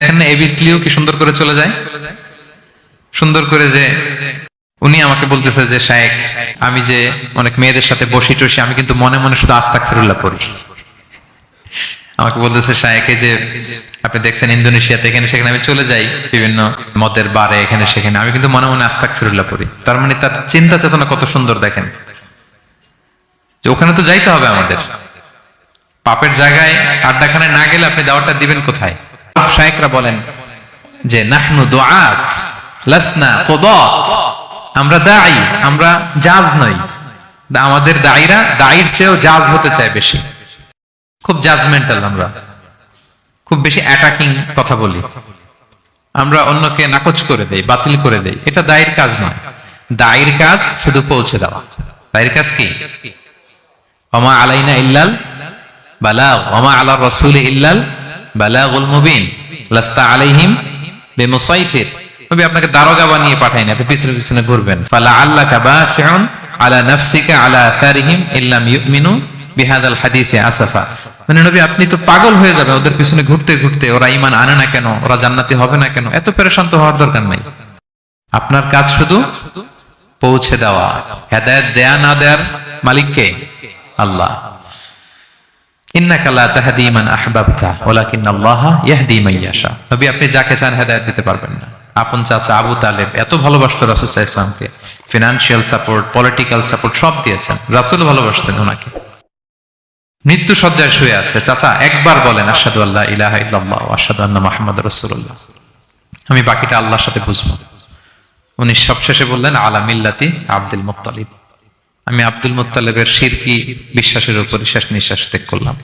এখানে এবিটলিও কি সুন্দর করে চলে যায়? সুন্দর করে যে উনি আমাকে বলতেছে যে, শায়েক, আমি যে অনেক মেয়েদের সাথে বসি টসি, আমি কিন্তু মনে মনে শুধু আস্তাক ফিরুল্লাহ পড়ি। আমাকে বলতেছে, শায়েকে যে আপনি দেখছেন ইন্দোনেশিয়াতে এখানে, সেখানে আমি চলে যাই, বিভিন্ন মতের বারে এখানে, সেখানে, আমি কিন্তু মনে মনে আস্তাক ফিরুল্লাহ পড়ি। তার মানে তার চিন্তা চেতনা কত সুন্দর দেখেন। যে ওখানে তো যাইতে হবে আমাদের। পাপের জায়গায় আড্ডাখানে না গেলে আপনি দাওয়াটা দিবেন কোথায়? শায়েকরা বলেন যে, নাহনু দোয়াত লাসনা কদত। আমরা দায়ী আমরা জাজ নই। আমাদের দায়ীরা চেয়েও জাজ হতে চায় বেশি। খুব জাজমেন্টাল আমরা। খুব বেশি অ্যাটাকিং কথা বলি। আমরা অন্যকে নাকচ করে দেই, বাতিল করে দেই। এটা দায়ের কাজ নয়। দায়ের কাজ শুধু পৌঁছে দেওয়া। দায়ের কাজ কি? ওমা আলাইনা ইল্লাল বালাগ ওমা আলা রাসূল ইল্লাল বালাগুল মুবিন, লাস্তা আলাইহিম নবী আপনাকে দারোগা বানিয়ে পাঠাইনি আপনি পিছনে পিছনে ঘুরবেন। ফালা আলা নাফসিকা আলা আথারিহিম ইল্লাম ইউমিনু বিহাদাল হাদিসে আসফা। মানে নবী, আপনি তো পাগল হয়ে যাবেন, ওদের পিছনে ঘুরতে ঘুরতে, ওরা ইমান আনে না কেন, ওরা জান্নাতি হবে না কেন, এত পেরেশান তো হওয়ার দরকার নাই। আপনার কাজ শুধু পৌঁছে দেওয়া, হেদায়ত দেয়া না দেয়ার মালিককে আল্লাহ। মৃত্যু শুয়ে আছে। চাচা, একবার বলেন মুহাম্মাদুর আমি বাকিটা আল্লাহর সাথে বুঝব। উনি সবশেষে বললেন, আলা মিল্লাতি আব্দুল মুত্তালিব। আমি আব্দুল মোত্তালেবের শিরকি বিশ্বাসের উপর শেষ নিঃশ্বাস ত্যাগ করলাম।